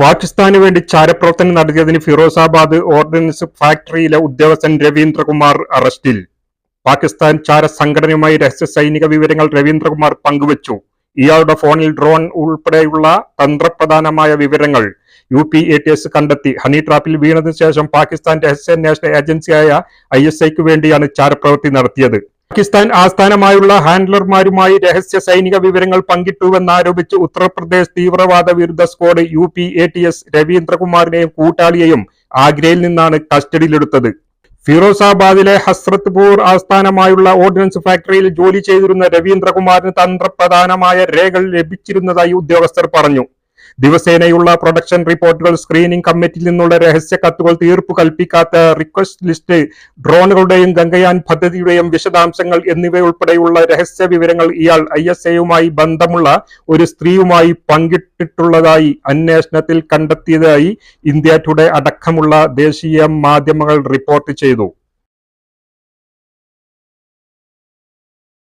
പാകിസ്ഥാന് വേണ്ടി ചാരപ്രവർത്തനം നടത്തിയതിന് ഫിറോസാബാദ് ഓർഡിനൻസ് ഫാക്ടറിയിലെ ഉദ്യോഗസ്ഥൻ രവീന്ദ്രകുമാർ അറസ്റ്റിൽ. പാകിസ്ഥാൻ ചാര സംഘടനയുമായി രഹസ്യ സൈനിക വിവരങ്ങൾ രവീന്ദ്രകുമാർ പങ്കുവച്ചു. ഇയാളുടെ ഫോണിൽ ഡ്രോൺ ഉൾപ്പെടെയുള്ള തന്ത്രപ്രധാനമായ വിവരങ്ങൾ യു പി എ എസ് കണ്ടെത്തി. ഹണി ട്രാപ്പിൽ വീണതിനു ശേഷം പാകിസ്ഥാൻ രഹസ്യാന്വേഷണ ഏജൻസിയായ ഐ എസ് ഐക്ക് വേണ്ടിയാണ് ചാരപ്രവൃത്തി നടത്തിയത്. പാകിസ്ഥാൻ ആസ്ഥാനമായുള്ള ഹാൻഡ്ലർമാരുമായി രഹസ്യ സൈനിക വിവരങ്ങൾ പങ്കിട്ടുവെന്നാരോപിച്ച് ഉത്തർപ്രദേശ് തീവ്രവാദ വിരുദ്ധ squad U P A T S രവീന്ദ്രകുമാറിനെയും കൂട്ടാളിയെയും ആഗ്രയിൽ നിന്നാണ് കസ്റ്റഡിയിലെടുത്തത്. ഫിറോസാബാദിലെ ഹസ്രത്പൂർ ആസ്ഥാനമായുള്ള ഓർഡിനൻസ് ഫാക്ടറിയിൽ ജോലി ചെയ്തിരുന്ന രവീന്ദ്രകുമാറിന് തന്ത്രപ്രധാനമായ രേഖകൾ ലഭിച്ചിരുന്നതായി ഉദ്യോഗസ്ഥർ പറഞ്ഞു. ദിവസേനയുള്ള പ്രൊഡക്ഷൻ റിപ്പോർട്ടുകൾ സ്ക്രീനിംഗ് കമ്മിറ്റിയിൽ നിന്നുള്ള രഹസ്യ കത്തുകൾ തീർപ്പ് കൽപ്പിക്കാത്ത റിക്വസ്റ്റ് ലിസ്റ്റ് ഡ്രോണുകളുടെയും ഗംഗയാൻ പദ്ധതിയുടെയും വിശദാംശങ്ങൾ എന്നിവയുൾപ്പെടെയുള്ള രഹസ്യ വിവരങ്ങൾ ഇയാൾ ഐ എസ് എയുമായി ബന്ധമുള്ള ഒരു സ്ത്രീയുമായി പങ്കിട്ടിട്ടുള്ളതായി അന്വേഷണത്തിൽ കണ്ടെത്തിയതായി ഇന്ത്യ ടുഡേ അടക്കമുള്ള ദേശീയ മാധ്യമങ്ങൾ റിപ്പോർട്ട് ചെയ്തു.